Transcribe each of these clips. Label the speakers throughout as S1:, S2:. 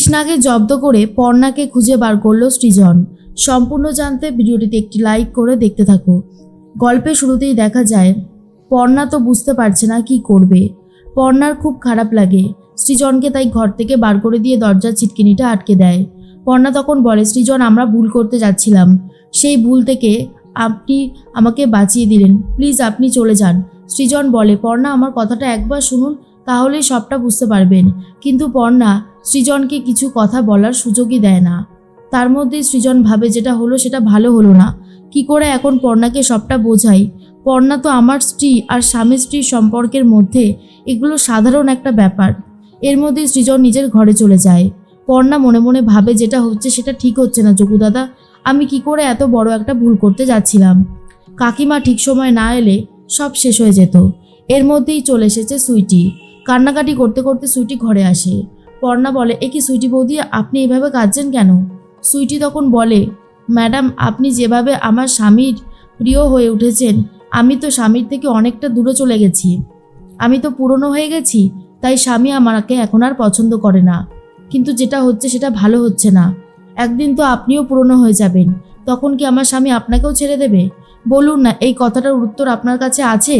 S1: কৃষ্ণাকে জব্দ করে পর্ণাকে খুঁজে বার করল সৃজন। সম্পূর্ণ জানতে ভিডিওটিতে একটি লাইক করে দেখতে থাকো। গল্পের শুরুতেই দেখা যায়, পর্ণা তো বুঝতে পারছে না কি করবে। পর্ণার খুব খারাপ লাগে। সৃজনকে তাই ঘর থেকে বার করে দিয়ে দরজার ছিটকিনিটা আটকে দেয়। পর্ণা তখন বলে, সৃজন, আমরা ভুল করতে যাচ্ছিলাম। সেই ভুল থেকে আপনি আমাকে বাঁচিয়ে দিলেন। প্লিজ, আপনি চলে যান। সৃজন বলে, পর্ণা, আমার কথাটা একবার শুনুন। তাহলেই সবটা বুঝতে পারবেন। কিন্তু পর্ণা, সৃজনকে কিছু কথা বলার সুযোগই দেয় না। তার মধ্যে সৃজন ভাবে যেটা হলো সেটা ভালো হলো না। কি করে এখন পর্ণাকে সবটা বোঝাই? পর্ণা তো আমার স্ত্রী আর স্বামী স্ত্রীর সম্পর্কের মধ্যে এগুলো সাধারণ একটা ব্যাপার। এর মধ্যে সৃজন নিজের ঘরে চলে যায়। পর্ণা মনে মনে ভাবে যেটা হচ্ছে সেটা ঠিক হচ্ছে না দাদা। আমি কি করে এত বড় একটা ভুল করতে যাচ্ছিলাম? কাকিমা ঠিক সময় না এলে সব শেষ হয়ে যেত। এর মধ্যেই চলে এসেছে সুইটি। কান্নাকাটি করতে করতে সুইটি ঘরে আসে। পর্ণা বলে, এ কি সুইটি বৌদি, আপনি এভাবে কাঁদছেন কেন? সুইটি তখন বলে, ম্যাডাম, আপনি যেভাবে আমার স্বামীর প্রিয় হয়ে উঠেছেন, আমি তো স্বামীর থেকে অনেকটা দূরে চলে গেছি। আমি তো পুরনো হয়ে গেছি, তাই স্বামী আমাকে এখন আর পছন্দ করে না। কিন্তু যেটা হচ্ছে সেটা ভালো হচ্ছে না। একদিন তো আপনিও পুরনো হয়ে যাবেন, তখন কি আমার স্বামী আপনাকেও ছেড়ে দেবে? বলুন না, এই কথাটার উত্তর আপনার কাছে আছে?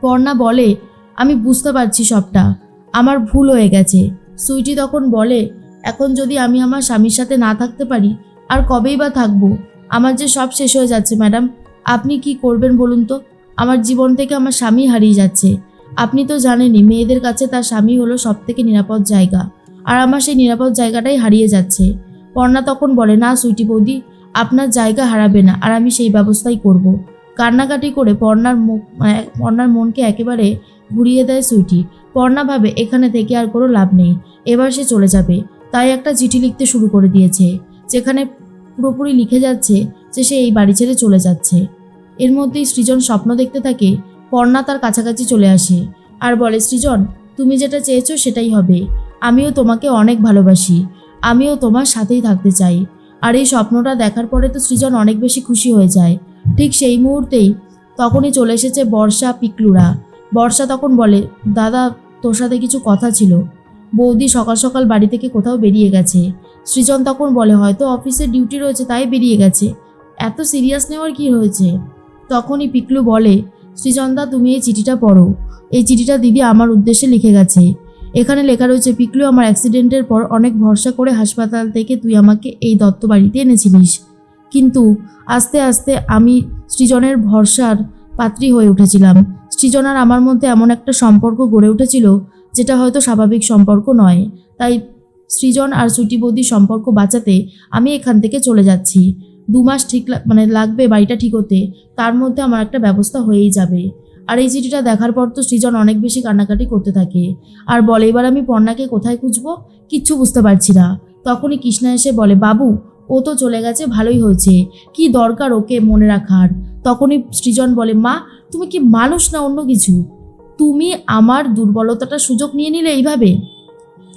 S1: পর্ণা বলে আমি বুঝতে পারছি সবটা। আমার ভুল হয়ে গেছে। সুইটি তখন বলে, এখন যদি আমি আমার স্বামীর সাথে না থাকতে পারি, আর কবেই বা থাকব? আমার যে সব শেষ হয়ে যাচ্ছে, ম্যাডাম। আপনি কি করবেন বলুন তো? আমার জীবন থেকে আমার স্বামী হারিয়ে যাচ্ছে। আপনি তো জানেনই, মেয়েদের কাছে তার স্বামী হলো সব থেকে নিরাপদ জায়গা। আর আমার সেই নিরাপদ জায়গাটাই হারিয়ে যাচ্ছে। পর্ণা তখন বলে, না সুইটি বৌদি, আপনার জায়গা হারাবে না, আর আমি সেই ব্যবস্থাই করব। কান্নাকাটি করে পর্ণার মুখ মানে পর্ণার মনকে একেবারে ঘুরিয়ে দেয় সুইটি। পর্ণা ভাবে এখানে থেকে আর কোনো লাভ নেই। এবার সে চলে যাবে। তাই একটা চিঠি লিখতে শুরু করে দিয়েছে, যেখানে পুরোপুরি লিখে যাচ্ছে যে সে এই বাড়ি ছেড়ে চলে যাচ্ছে। এর মধ্যেই সৃজন স্বপ্ন দেখতে থাকে পর্ণা তার কাছাকাছি চলে আসে আর বলে, সৃজন, তুমি যেটা চেয়েছো সেটাই হবে। আমিও তোমাকে অনেক ভালোবাসি। আমিও তোমার সাথেই থাকতে চাই। আর এই স্বপ্নটা দেখার পরে তো সৃজন অনেক বেশি খুশি হয়ে যায়। ঠিক সেই মুহূর্তেই তখনই চলে এসেছে বর্ষা, পিকলুরা। বর্ষা তখন বলে, দাদা, তোর সাথে কিছু কথা ছিল। বৌদি সকাল সকাল বাড়ি থেকে কোথাও বেরিয়ে গেছে। সৃজন তখন বলে, হয়তো অফিসে ডিউটি রয়েছে, তাই বেরিয়ে গেছে। এত সিরিয়াস নেওয়ার কি হয়েছে? তখনই পিকলু বলে সৃজনদা তুমি এই চিঠিটা পড়ো। এই চিঠিটা দিদি আমার উদ্দেশ্যে লিখে গেছে। এখানে লেখা রয়েছে, পিকলু, আমার অ্যাক্সিডেন্টের পর অনেক ভরসা করে হাসপাতাল থেকে তুই আমাকে এই দত্ত বাড়িতে এনেছিলিস। কিন্তু আস্তে আস্তে আমি সৃজনের ভরসার পাত্রী হয়ে উঠেছিলাম। সৃজন আর আমার মধ্যে এমন একটা সম্পর্ক গড়ে উঠেছিল, যেটা হয়তো স্বাভাবিক সম্পর্ক নয়। তাই সৃজন আর সুটি বৌদির সম্পর্ক বাঁচাতে আমি এখান থেকে চলে যাচ্ছি। দু মাস ঠিক মানে লাগবে বাড়িটা ঠিক হতে, তার মধ্যে আমার একটা ব্যবস্থা হয়েই যাবে। আর এই চিঠিটা দেখার পর তো সৃজন অনেক বেশি কান্নাকাটি করতে থাকে। আর বলে, এবার আমি পর্ণাকে কোথায় খুঁজবো? কিচ্ছু বুঝতে পারছি না। তখনই কৃষ্ণা এসে বলে, বাবু ও তো চলে গেছে, ভালোই হয়েছে। কি দরকার ওকে মনে রাখার? তখনই সৃজন বলে, মা, তুমি কি মানুষ না অন্য কিছু? তুমি আমার দুর্বলতাটা সুযোগ নিয়ে নিলে এইভাবে?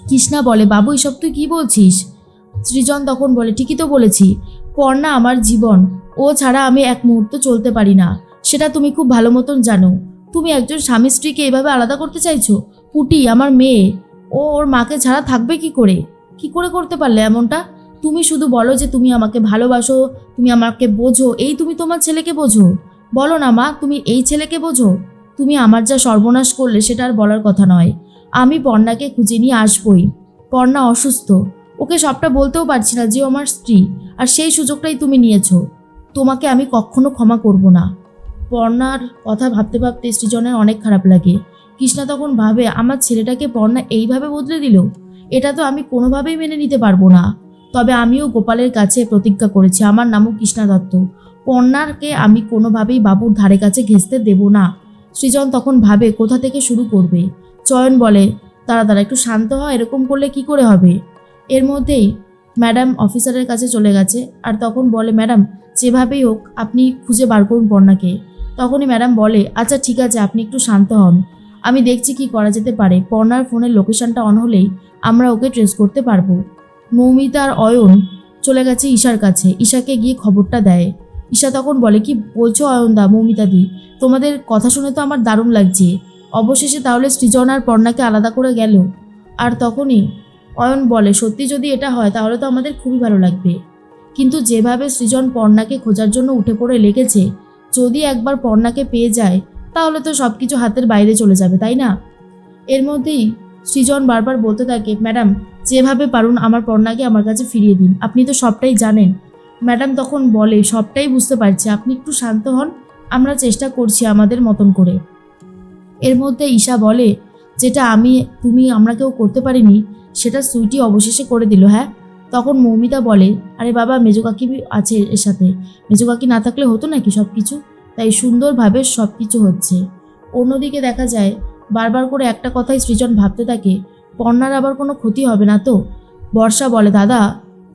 S1: কৃষ্ণা বলে, বাবু, এসব তুই কি বলছিস? সৃজন তখন বলে, ঠিকই তো বলেছি। পর্ণা আমার জীবন। ও ছাড়া আমি এক মুহূর্ত চলতে পারি না। সেটা তুমি খুব ভালো মতন জানো। তুমি একজন স্বামী স্ত্রীকে এভাবে আলাদা করতে চাইছো? পুটি, আমার মেয়ে। ও ওর মাকে ছাড়া থাকবে কি করে? কি করে করতে পারলে এমনটা? তুমি শুধু বলো যে তুমি আমাকে ভালোবাসো, তুমি আমাকে বোঝো। এই তুমি তোমার ছেলেকে বোঝো। বলো না মা, তুমি এই ছেলেকে বোঝো? তুমি আমার যা সর্বনাশ করলে সেটা আর বলার কথা নয়। আমি পর্ণাকে খুঁজে নিয়ে আসবই। পর্ণা অসুস্থ। ওকে সবটা বলতেও পারছি না যে আমার স্ত্রী, আর সেই সুযোগটাই তুমি নিয়েছো। তোমাকে আমি কখনো ক্ষমা করব না। পর্ণার কথা ভাবতে ভাবতে সৃজনের অনেক খারাপ লাগে। কৃষ্ণা তখন ভাবে, আমার ছেলেটাকে পর্ণা এইভাবে বদলে দিল? এটা তো আমি কোনোভাবেই মেনে নিতে পারব না। তবে আমিও গোপালের কাছে প্রতিজ্ঞা করেছি, আমার নামও কৃষ্ণা দত্ত। পর্ণারকে আমি কোনোভাবেই বাবুর ধারে কাছে ঘেঁচতে দেব না। সৃজন তখন ভাবে, কোথা থেকে শুরু করবে? চয়ন বলে তারা তারা একটু শান্ত হয় এরকম করলে কি করে হবে? এর মধ্যেই ম্যাডাম অফিসারের কাছে চলে গেছে, আর তখন বলে, ম্যাডাম, যেভাবেই হোক, আপনি খুঁজে বার করুন পর্ণাকে তখনই ম্যাডাম বলে আচ্ছা ঠিক আছে, আপনি একটু শান্ত হন। আমি দেখছি কি করা যেতে পারে। পর্ণার ফোনের লোকেশনটা অন হলেই আমরা ওকে ট্রেস করতে পারব। মৌমিতা আর অয়ন চলে গেছে ঈশার কাছে। ঈশাকে গিয়ে খবরটা দেয়। ঈশা তখন বলে, কি বলছো অয়নদা, মৌমিতা দি? তোমাদের কথা শুনে তো আমার দারুণ লাগছে। অবশেষে তাহলে সৃজন আর পর্ণাকে আলাদা করে গেল। আর তখনই অয়ন বলে, সত্যি যদি এটা হয়, তাহলে তো আমাদের খুবই ভালো লাগবে। কিন্তু যেভাবে সৃজন পর্ণাকে খোঁজার জন্য উঠে পড়ে লেগেছে, যদি একবার পর্ণাকে পেয়ে যায়, তাহলে তো সব কিছু হাতের বাইরে চলে যাবে, তাই না? এর মধ্যেই সৃজন বারবার বলতে থাকে, ম্যাডাম, যেভাবে পারুন আমার পর্ণাকে আমার কাছে ফিরিয়ে দিন। আপনি তো সবটাই জানেন। ম্যাডাম তখন বলে, সবটাই বুঝতে পারছি। আপনি একটু শান্ত হন। আমরা চেষ্টা করছি আমাদের মতন করে। এর মধ্যে ঈশা বলে, যেটা আমি, তুমি আমরা কেউ করতে পারিনি, সেটা সুইটি অবশেষে করে দিল হ্যাঁ? তখন মৌমিতা বলে, আরে বাবা, মেজো আছে এর সাথে। মেজো কাকি না থাকলে হতো নাকি সব কিছু তাই সুন্দরভাবে সব কিছু হচ্ছে। অন্যদিকে দেখা যায় বারবার করে একটা কথাই সৃজন ভাবতে থাকে পর্ণার আবার কোনো ক্ষতি হবে না তো? বর্ষা বলে, দাদা,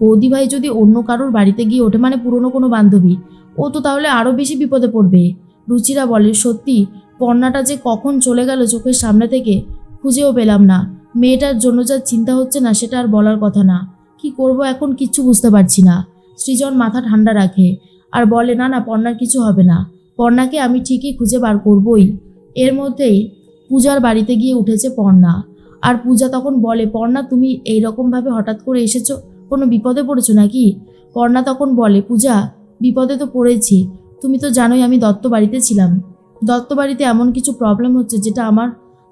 S1: বৌদি ভাই যদি অন্য কারোর বাড়িতে গিয়ে ওঠে মানে পুরনো কোনো বান্ধবী, ও তো তাহলে আরও বেশি বিপদে পড়বে। রুচিরা বলে, সত্যি পর্ণাটা যে কখন চলে গেল চোখের সামনে থেকে, খুঁজেও পেলাম না। মেয়েটার জন্য যা চিন্তা হচ্ছে না, সেটা আর বলার কথা না। কি করব এখন কিচ্ছু বুঝতে পারছি না। সৃজন মাথা ঠান্ডা রাখে আর বলে, না না পর্ণার কিছু হবে না। পর্ণাকে আমি ঠিকই খুঁজে বার করবই। এর মধ্যেই পূজার বাড়িতে গিয়ে উঠেছে পর্ণা। আর পূজা তখন বলে, পর্ণা, তুমি এই রকমভাবে হঠাৎ করে এসেছ? কোনো বিপদে পড়েছো নাকি? পর্ণা তখন বলে, পূজা, বিপদে তো পড়েছি। তুমি তো জানোই আমি দত্ত বাড়িতে ছিলাম। দত্ত বাড়িতে এমন কিছু প্রবলেম হচ্ছে যেটা আমার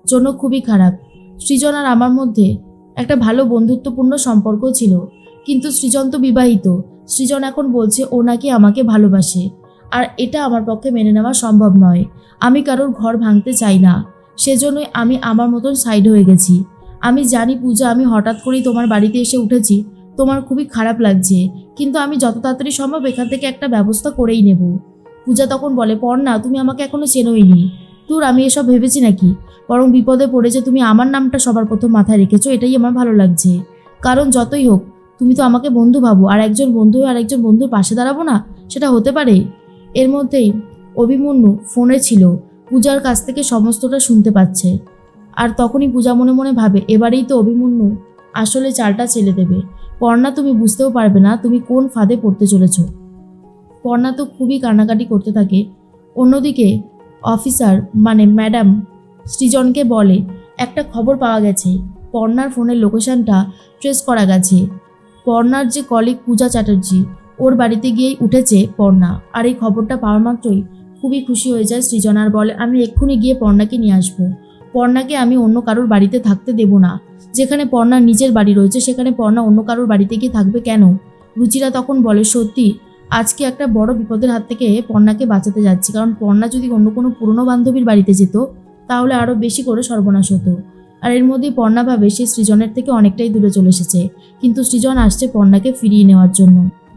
S1: জন্য খুবই খারাপ। সৃজন আর আমার মধ্যে একটা ভালো বন্ধুত্বপূর্ণ সম্পর্ক ছিল। কিন্তু সৃজন তো বিবাহিত। সৃজন এখন বলছে, ও নাকি আমাকে ভালোবাসে। আর এটা আমার পক্ষে মেনে নেওয়া সম্ভব নয়। আমি কারোর ঘর ভাঙতে চাই না। সেজন্যই আমি আমার মতন সাইড হয়ে গেছি। আমি জানি পূজা, আমি হঠাৎ করেই তোমার বাড়িতে এসে উঠেছি। তোমার খুবই খারাপ লাগছে। কিন্তু আমি যত তাড়াতাড়ি সম্ভব এখান থেকে একটা ব্যবস্থা করেই নেব। পূজা তখন বলে পর পড়না তুমি আমাকে এখনও চেনোইনি। তোর, আমি এসব ভেবেছি নাকি? বরং বিপদে পড়েছে তুমি আমার নামটা সবার প্রথম মাথায় রেখেছো, এটাই আমার ভালো লাগছে। কারণ যতই হোক, তুমি তো আমাকে বন্ধু ভাবো, আর একজন বন্ধু আর একজন বন্ধুর পাশে দাঁড়াবো না? সেটা হতে পারে? এর মধ্যেই অভিমন্যু ফোনে ছিল। পূজার কাছ থেকে সমস্তটা শুনতে পাচ্ছে। আর তখনই পূজা মনে মনে ভাবে, এবারেই তো অভিমন্যু। আসলে চালটা ছেলে দেবে। পর্ণা, তুমি বুঝতেও পারবে না তুমি কোন ফাঁদে পড়তে চলেছ। পর্ণা তো খুবই কান্নাকাটি করতে থাকে। অন্যদিকে অফিসার মানে ম্যাডাম সৃজনকে বলে, একটা খবর পাওয়া গেছে। পর্ণার ফোনের লোকেশনটা ট্রেস করা গেছে। পর্ণার যে কলিগ পূজা চ্যাটার্জি, ওর বাড়িতে গিয়েই উঠেছে পর্ণা। আর এই খবরটা পাওয়ার মাত্রই খুবই খুশি হয়ে যায় সৃজন আর বলে, আমি এক্ষুনি গিয়ে পর্ণাকে নিয়ে আসব। পর্ণাকে আমি অন্য কারোর বাড়িতে থাকতে দেব না। যেখানে পর্ণার নিজের বাড়ি রয়েছে, সেখানে পর্ণা অন্য কারোর বাড়িতে গিয়ে থাকবে কেন? রুচিরা তখন বলে, সত্যি, আজকে একটা বড় বিপদের হাত থেকে পর্ণাকে বাঁচাতে যাচ্ছি। কারণ পর্ণা যদি অন্য কোনো পুরনো বান্ধবীর বাড়িতে যেত, তাহলে আরও বেশি করে সর্বনাশ হতো। আর এর মধ্যেই পর্ণা ভাবে সে সৃজনের থেকে অনেকটাই দূরে চলে এসেছে। কিন্তু সৃজন আসছে পর্ণাকে ফিরিয়ে নেওয়ার জন্য।